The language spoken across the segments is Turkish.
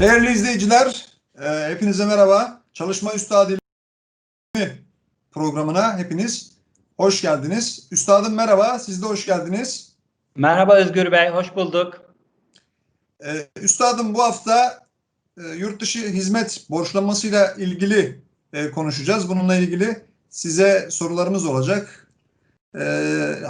Değerli izleyiciler, e, hepinize merhaba. Çalışma Üstadı programına hepiniz hoş geldiniz. Üstadım merhaba, siz de hoş geldiniz. Merhaba Özgür Bey, hoş bulduk. E, Üstadım bu hafta e, yurt dışı hizmet borçlanmasıyla ilgili e, konuşacağız. Bununla ilgili size sorularımız olacak. E,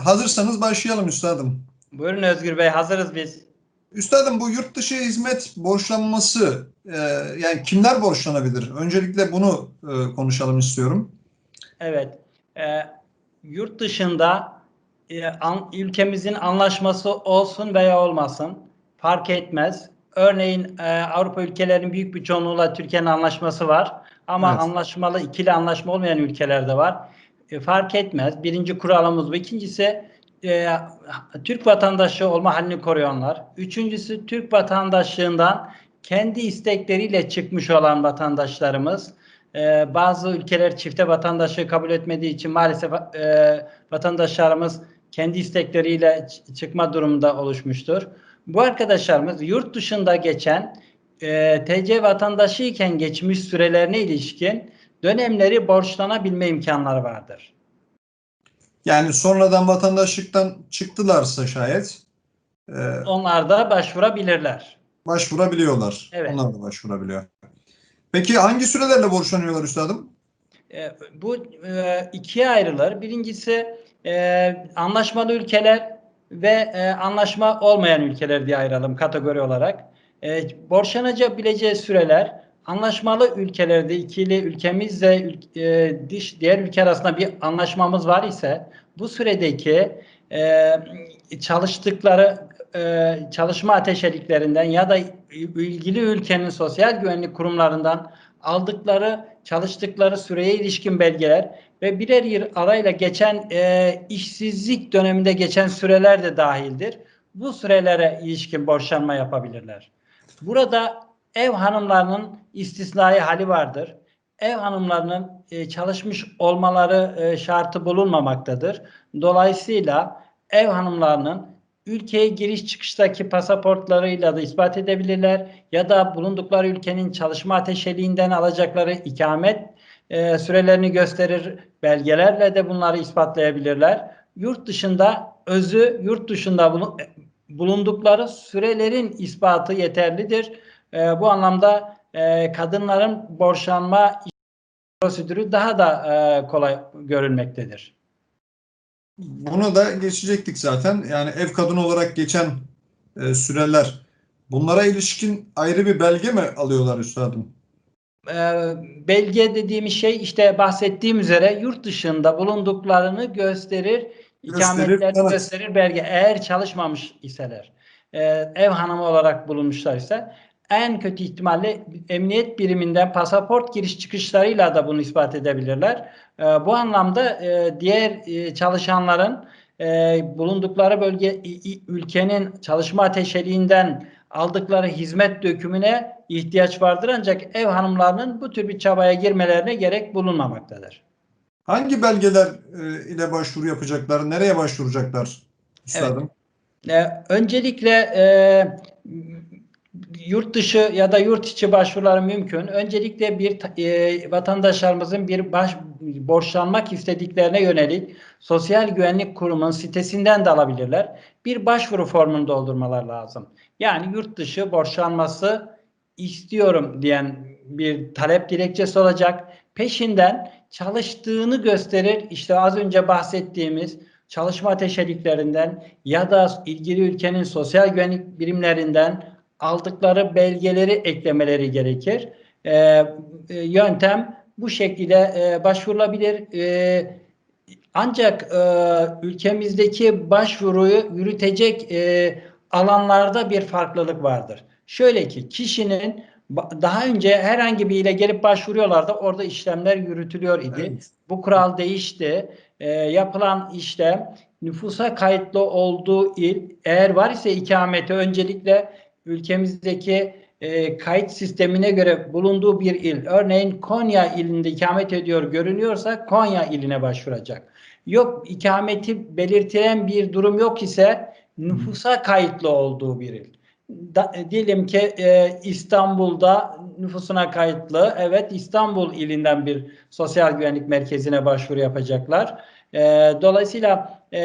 hazırsanız başlayalım Üstadım. Buyurun Özgür Bey, hazırız biz. Üstadım bu yurt dışı hizmet borçlanması e, yani kimler borçlanabilir? Öncelikle bunu e, konuşalım istiyorum. Evet, e, yurt dışında e, an- ülkemizin anlaşması olsun veya olmasın fark etmez. Örneğin e, Avrupa ülkelerinin büyük bir çoğunluğuyla Türkiye'nin anlaşması var. Ama Evet. anlaşmalı, ikili anlaşma olmayan ülkeler de var. E, fark etmez. Birinci kuralımız bu. İkincisi e, Türk vatandaşı olma halini koruyanlar. Üçüncüsü Türk vatandaşlığından kendi istekleriyle çıkmış olan vatandaşlarımız. E, bazı ülkeler çifte vatandaşlığı kabul etmediği için maalesef e, vatandaşlarımız kendi istekleriyle çıkma durumunda oluşmuştur. Bu arkadaşlarımız yurt dışında geçen e, TC vatandaşı iken geçmiş sürelerine ilişkin dönemleri borçlanabilme imkanları vardır. Yani sonradan vatandaşlıktan çıktılarsa şayet e, Onlar da başvurabilirler. başvurabiliyorlar. Evet. Onlar da başvurabiliyor. Peki hangi sürelerle borçlanıyorlar üstadım? E, bu e, ikiye ayrılır. Birincisi e, anlaşmalı ülkeler ve e, anlaşma olmayan ülkeler diye ayıralım kategori olarak. E, borçlanabileceği süreler anlaşmalı ülkelerde ikili ülkemizle ül- e, dış diğer ülke arasında bir anlaşmamız var ise bu süredeki e, çalıştıkları e, çalışma ateşeliklerinden ya da ilgili ülkenin sosyal güvenlik kurumlarından aldıkları çalıştıkları süreye ilişkin belgeler ve birer yıl arayla geçen e, işsizlik döneminde geçen süreler de dahildir. Bu sürelere ilişkin borçlanma yapabilirler. Burada ev hanımlarının istisnai hali vardır. Ev hanımlarının e, çalışmış olmaları e, şartı bulunmamaktadır. Dolayısıyla ev hanımlarının ülkeye giriş çıkıştaki pasaportlarıyla da ispat edebilirler ya da bulundukları ülkenin çalışma ateşeliğinden alacakları ikamet e, sürelerini gösterir belgelerle de bunları ispatlayabilirler. Yurt dışında özü yurt dışında bulun- bulundukları sürelerin ispatı yeterlidir. E, bu anlamda e, kadınların borçlanma prosedürü daha da e, kolay görülmektedir. Bunu da geçecektik zaten. Yani ev kadını olarak geçen e, süreler. Bunlara ilişkin ayrı bir belge mi alıyorlar üstadım? e, belge dediğimiz şey işte bahsettiğim üzere yurt dışında bulunduklarını gösterir, ikametlerini evet. gösterir belge. Eğer çalışmamış iseler, e, ev hanımı olarak bulunmuşlar ise en kötü ihtimalle emniyet biriminden pasaport giriş çıkışlarıyla da bunu ispat edebilirler. E, bu anlamda e, diğer e, çalışanların e, bulundukları bölge ülkenin çalışma ateşeliğinden aldıkları hizmet dökümüne ihtiyaç vardır ancak ev hanımlarının bu tür bir çabaya girmelerine gerek bulunmamaktadır. Hangi belgeler e, ile başvuru yapacaklar? Nereye başvuracaklar üstadım? Ee, öncelikle e, yurt dışı ya da yurt içi başvuruları mümkün. Öncelikle bir e, vatandaşlarımızın bir baş borçlanmak istediklerine yönelik Sosyal Güvenlik Kurumu'nun sitesinden de alabilirler. Bir başvuru formunu doldurmalar lazım. Yani yurt dışı borçlanması istiyorum diyen bir talep dilekçesi olacak. Peşinden çalıştığını gösterir. İşte az önce bahsettiğimiz çalışma ateşeliklerinden ya da ilgili ülkenin sosyal güvenlik birimlerinden aldıkları belgeleri eklemeleri gerekir. Ee, e, yöntem bu şekilde e, başvurulabilir. E, ancak e, ülkemizdeki başvuruyu yürütecek e, alanlarda bir farklılık vardır. Şöyle ki kişinin daha önce herhangi bir ile gelip başvuruyorlardı. Orada işlemler yürütülüyor idi. Evet. Bu kural değişti. Ee, yapılan işlem nüfusa kayıtlı olduğu il eğer var ise ikameti öncelikle ülkemizdeki e, kayıt sistemine göre bulunduğu bir il. Örneğin Konya ilinde ikamet ediyor görünüyorsa Konya iline başvuracak. Yok ikameti belirtilen bir durum yok ise nüfusa kayıtlı olduğu bir il. da, diyelim ki e, İstanbul'da nüfusuna kayıtlı, evet İstanbul ilinden bir sosyal güvenlik merkezine başvuru yapacaklar. E, dolayısıyla e,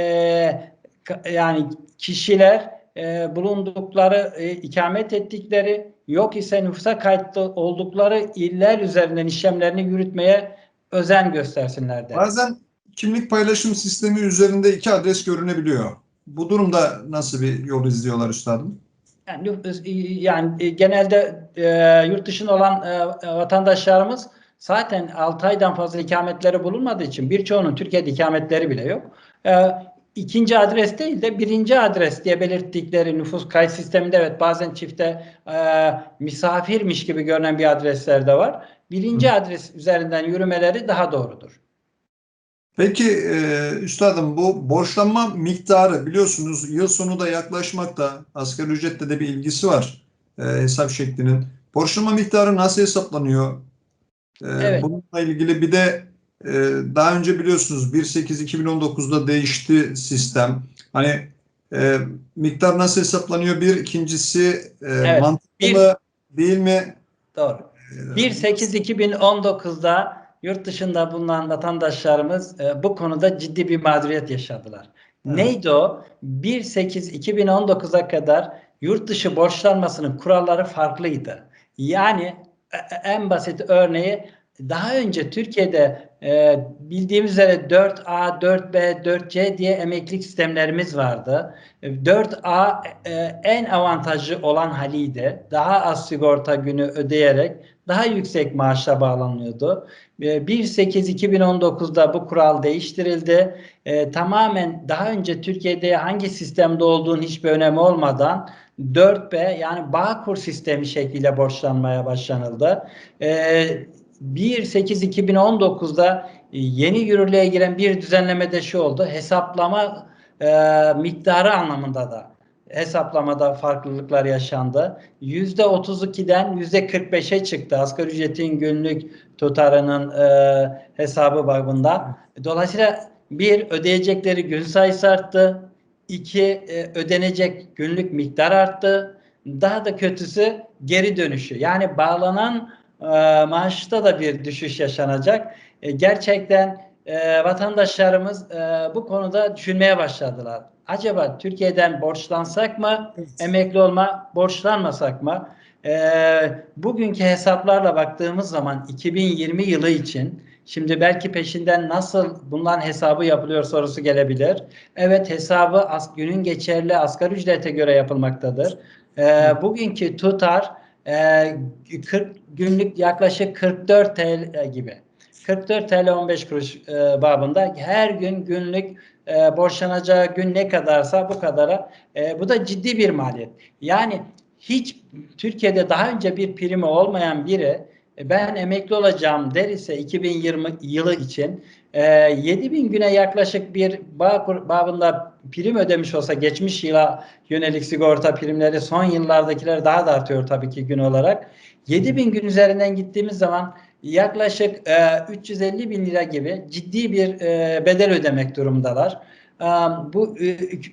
yani kişiler e, bulundukları, e, ikamet ettikleri, yok ise nüfusa kayıtlı oldukları iller üzerinden işlemlerini yürütmeye özen göstersinler der. Bazen kimlik paylaşım sistemi üzerinde iki adres görünebiliyor. Bu durumda nasıl bir yol izliyorlar üstadım? Yani, yani e, genelde e, yurt dışında olan e, vatandaşlarımız zaten 6 aydan fazla ikametleri bulunmadığı için birçoğunun Türkiye'de ikametleri bile yok. E, ikinci adres değil de birinci adres diye belirttikleri nüfus kayıt sisteminde evet bazen çifte e, misafirmiş gibi görünen bir adresler de var. Birinci adres üzerinden yürümeleri daha doğrudur. Peki e, üstadım bu borçlanma miktarı biliyorsunuz yıl sonu da yaklaşmakta. Asgari ücretle de bir ilgisi var e, hesap şeklinin. Borçlanma miktarı nasıl hesaplanıyor? E, Evet. Bununla ilgili bir de daha önce biliyorsunuz 1.8.2019'da değişti sistem. Hani e, miktar nasıl hesaplanıyor? Bir ikincisi e, Evet, mantıklı bir- mı değil mi? Doğru. E, 1.8.2019'da yurt dışında bulunan vatandaşlarımız e, bu konuda ciddi bir mağduriyet yaşadılar. Evet. Neydi o? 1.8.2019'a kadar yurt dışı borçlanmasının kuralları farklıydı. Yani e, e, en basit örneği daha önce Türkiye'de e, bildiğimiz üzere 4A, 4B, 4C diye emeklilik sistemlerimiz vardı. E, 4A e, en avantajlı olan haliydi. Daha az sigorta günü ödeyerek daha yüksek maaşla bağlanıyordu. E, 1.8.2019'da bu kural değiştirildi. E, tamamen daha önce Türkiye'de hangi sistemde olduğunun hiçbir önemi olmadan 4B yani Bağkur sistemi şekliyle borçlanmaya başlanıldı. E, 1.8.2019'da yeni yürürlüğe giren bir düzenlemede şu oldu. Hesaplama e, miktarı anlamında da hesaplamada farklılıklar yaşandı. %32'den %45'e çıktı asgari ücretin günlük tutarının e, hesabı babında. Dolayısıyla bir ödeyecekleri gün sayısı arttı. İki e, ödenecek günlük miktar arttı. Daha da kötüsü geri dönüşü. Yani bağlanan e, maaşta da bir düşüş yaşanacak. E, gerçekten e, vatandaşlarımız e, bu konuda düşünmeye başladılar. Acaba Türkiye'den borçlansak mı, emekli olma, borçlanmasak mı? E, bugünkü hesaplarla baktığımız zaman 2020 yılı için şimdi belki peşinden nasıl bunların hesabı yapılıyor sorusu gelebilir. Evet hesabı as, günün geçerli asgari ücrete göre yapılmaktadır. E, bugünkü tutar e, 40 günlük yaklaşık 44 TL gibi. 44 TL 15 kuruş e, babında her gün günlük e, borçlanacağı gün ne kadarsa bu kadara e, bu da ciddi bir maliyet. Yani hiç Türkiye'de daha önce bir primi olmayan biri e, ben emekli olacağım der ise 2020 yılı için e, 7 bin güne yaklaşık bir bağ kur- babında prim ödemiş olsa geçmiş yıla yönelik sigorta primleri son yıllardakiler daha da artıyor tabii ki gün olarak. 7 bin gün üzerinden gittiğimiz zaman yaklaşık e, 350 bin lira gibi ciddi bir e, bedel ödemek durumundalar. E, bu e,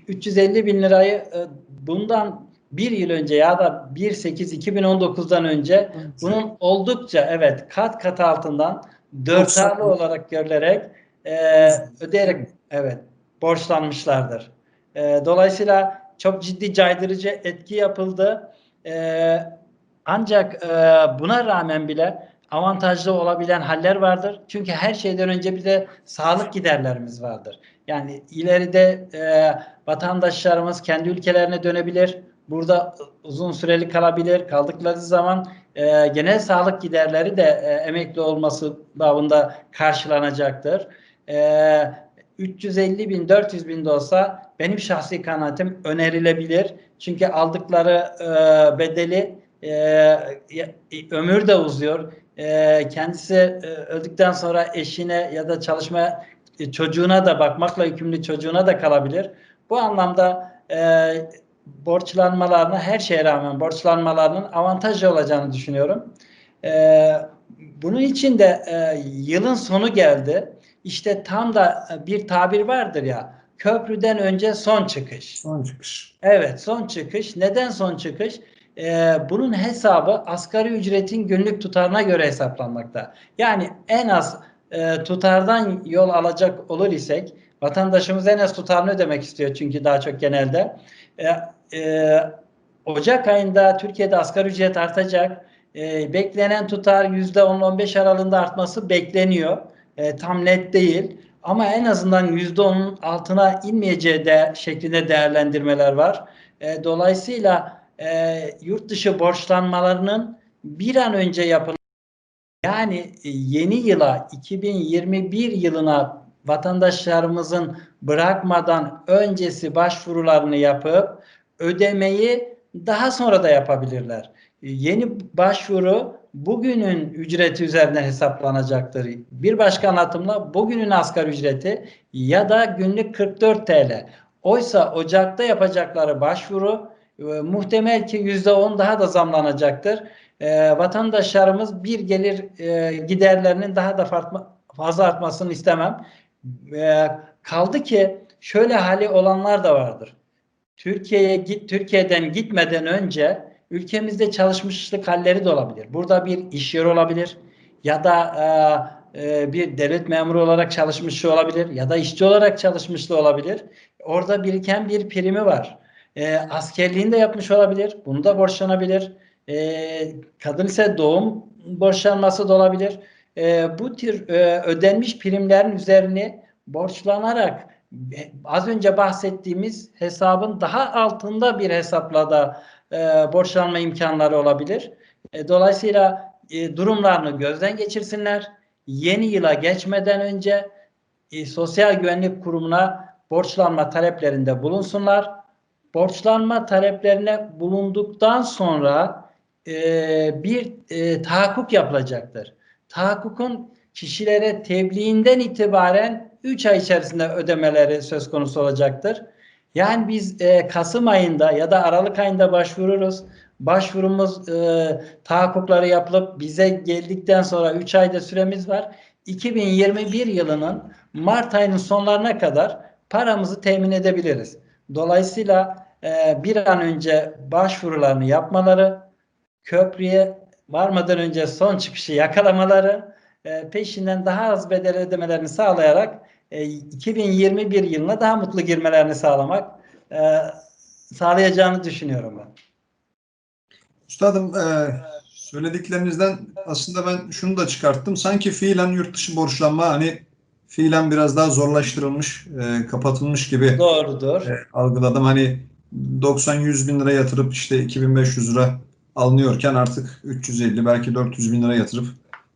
350 bin lirayı e, bundan bir yıl önce ya da 1.8.2019'dan önce bunun oldukça evet kat kat altından dörtarlı olarak görülerek e, ödeyerek evet borçlanmışlardır. E, dolayısıyla çok ciddi caydırıcı etki yapıldı. E, ancak e, buna rağmen bile avantajlı olabilen haller vardır. Çünkü her şeyden önce bir de sağlık giderlerimiz vardır. Yani ileride e, vatandaşlarımız kendi ülkelerine dönebilir. Burada uzun süreli kalabilir. Kaldıkları zaman e, genel sağlık giderleri de e, emekli olması babında karşılanacaktır. E, 350 bin, 400 bin de olsa benim şahsi kanaatim önerilebilir. Çünkü aldıkları e, bedeli e, ya- ömür de uzuyor. E, kendisi e, öldükten sonra eşine ya da çalışma e, çocuğuna da bakmakla yükümlü çocuğuna da kalabilir. Bu anlamda e, borçlanmalarına her şeye rağmen borçlanmalarının avantajlı olacağını düşünüyorum. E, bunun için de e, yılın sonu geldi. İşte tam da e, bir tabir vardır ya köprüden önce son çıkış. Son çıkış. Evet, son çıkış. Neden son çıkış? Ee, bunun hesabı asgari ücretin günlük tutarına göre hesaplanmakta. Yani en az e, tutardan yol alacak olur isek, vatandaşımız en az tutarını ödemek istiyor çünkü daha çok genelde. E, e, Ocak ayında Türkiye'de asgari ücret artacak. E, beklenen tutar %10-15 aralığında artması bekleniyor. E, tam net değil. Ama en azından %10'un altına inmeyeceği de şeklinde değerlendirmeler var. E, dolayısıyla e, yurt dışı borçlanmalarının bir an önce yapıl yani e, yeni yıla 2021 yılına vatandaşlarımızın bırakmadan öncesi başvurularını yapıp ödemeyi daha sonra da yapabilirler. E, Yeni başvuru bugünün ücreti üzerinden hesaplanacaktır. Bir başka anlatımla bugünün asgari ücreti ya da günlük 44 TL. Oysa Ocak'ta yapacakları başvuru e, muhtemel ki %10 daha da zamlanacaktır. E, vatandaşlarımız bir gelir e, giderlerinin daha da farklı, fazla artmasını istemem. E, kaldı ki şöyle hali olanlar da vardır. Türkiye'ye git Türkiye'den gitmeden önce ülkemizde çalışmışlık halleri de olabilir. Burada bir iş yeri olabilir ya da e, e, bir devlet memuru olarak çalışmışlığı olabilir ya da işçi olarak çalışmışlığı olabilir. Orada biriken bir primi var. E, askerliğini de yapmış olabilir. Bunu da borçlanabilir. E, kadın ise doğum borçlanması da olabilir. E, bu tür e, ödenmiş primlerin üzerini borçlanarak az önce bahsettiğimiz hesabın daha altında bir hesapla da e, borçlanma imkanları olabilir. E, dolayısıyla e, durumlarını gözden geçirsinler. Yeni yıla geçmeden önce e, Sosyal Güvenlik Kurumu'na borçlanma taleplerinde bulunsunlar. Borçlanma taleplerine bulunduktan sonra e, bir e, tahakkuk yapılacaktır. Tahakkukun kişilere tebliğinden itibaren 3 ay içerisinde ödemeleri söz konusu olacaktır. Yani biz e, Kasım ayında ya da Aralık ayında başvururuz. Başvurumuz e, tahakkukları yapılıp bize geldikten sonra 3 ayda süremiz var. 2021 yılının Mart ayının sonlarına kadar paramızı temin edebiliriz. Dolayısıyla e, bir an önce başvurularını yapmaları, köprüye varmadan önce son çıkışı yakalamaları, e, peşinden daha az bedel ödemelerini sağlayarak e, 2021 yılına daha mutlu girmelerini sağlamak e, sağlayacağını düşünüyorum ben. Üstadım e, söylediklerinizden aslında ben şunu da çıkarttım. Sanki fiilen yurt dışı borçlanma hani fiilen biraz daha zorlaştırılmış, e, kapatılmış gibi Doğrudur. e, algıladım. Hani 90-100 bin lira yatırıp işte 2500 lira alınıyorken artık 350 belki 400 bin lira yatırıp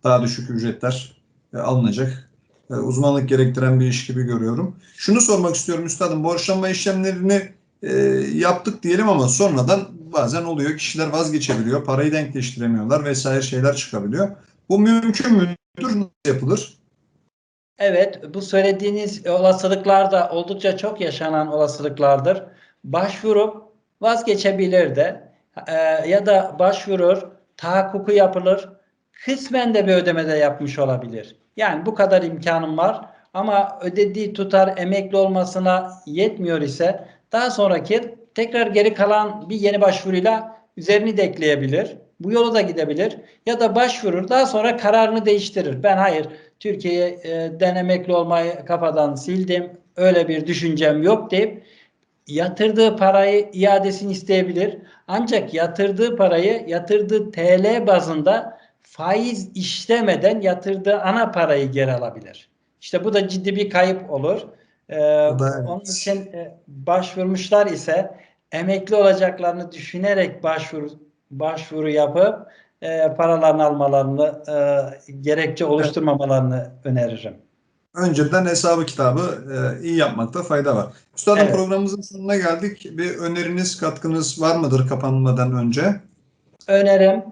daha düşük ücretler e, alınacak. Uzmanlık gerektiren bir iş gibi görüyorum. Şunu sormak istiyorum üstadım. Borçlanma işlemlerini e, yaptık diyelim ama sonradan bazen oluyor. Kişiler vazgeçebiliyor. Parayı denkleştiremiyorlar vesaire şeyler çıkabiliyor. Bu mümkün müdür? Nasıl yapılır? Evet, bu söylediğiniz olasılıklar da oldukça çok yaşanan olasılıklardır. Başvurup vazgeçebilir de e, ya da başvurur, tahakkuku yapılır, kısmen de bir ödeme de yapmış olabilir. Yani bu kadar imkanım var ama ödediği tutar emekli olmasına yetmiyor ise daha sonraki tekrar geri kalan bir yeni başvuruyla üzerini de ekleyebilir. Bu yolu da gidebilir. Ya da başvurur daha sonra kararını değiştirir. Ben hayır Türkiye'den emekli olmayı kafadan sildim. Öyle bir düşüncem yok deyip yatırdığı parayı iadesini isteyebilir. Ancak yatırdığı parayı yatırdığı TL bazında faiz işlemeden yatırdığı ana parayı geri alabilir. İşte bu da ciddi bir kayıp olur. Ee, evet. Onun için e, başvurmuşlar ise emekli olacaklarını düşünerek başvuru başvuru yapıp e, paralarını almalarını e, gerekçe oluşturmamalarını öneririm. Önceden hesabı kitabı e, iyi yapmakta fayda var. Üstadım Evet. programımızın sonuna geldik. Bir öneriniz, katkınız var mıdır kapanmadan önce? Önerim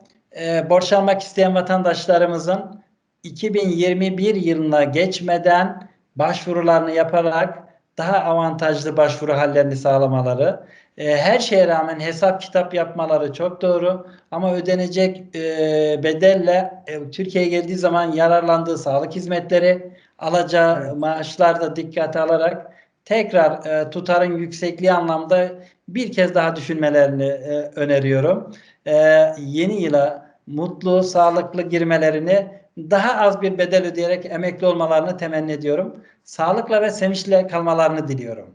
e, borç almak isteyen vatandaşlarımızın 2021 yılına geçmeden başvurularını yaparak daha avantajlı başvuru hallerini sağlamaları. E, her şeye rağmen hesap kitap yapmaları çok doğru ama ödenecek e, bedelle e, Türkiye'ye geldiği zaman yararlandığı sağlık hizmetleri alacağı Evet. maaşlar da dikkate alarak tekrar e, tutarın yüksekliği anlamda bir kez daha düşünmelerini e, öneriyorum. E, yeni yıla mutlu, sağlıklı girmelerini daha az bir bedel ödeyerek emekli olmalarını temenni ediyorum. Sağlıkla ve sevinçle kalmalarını diliyorum.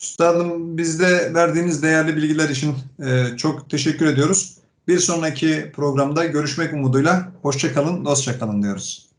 Üstadım bizde verdiğiniz değerli bilgiler için e, çok teşekkür ediyoruz. Bir sonraki programda görüşmek umuduyla hoşça kalın, dostça kalın diyoruz.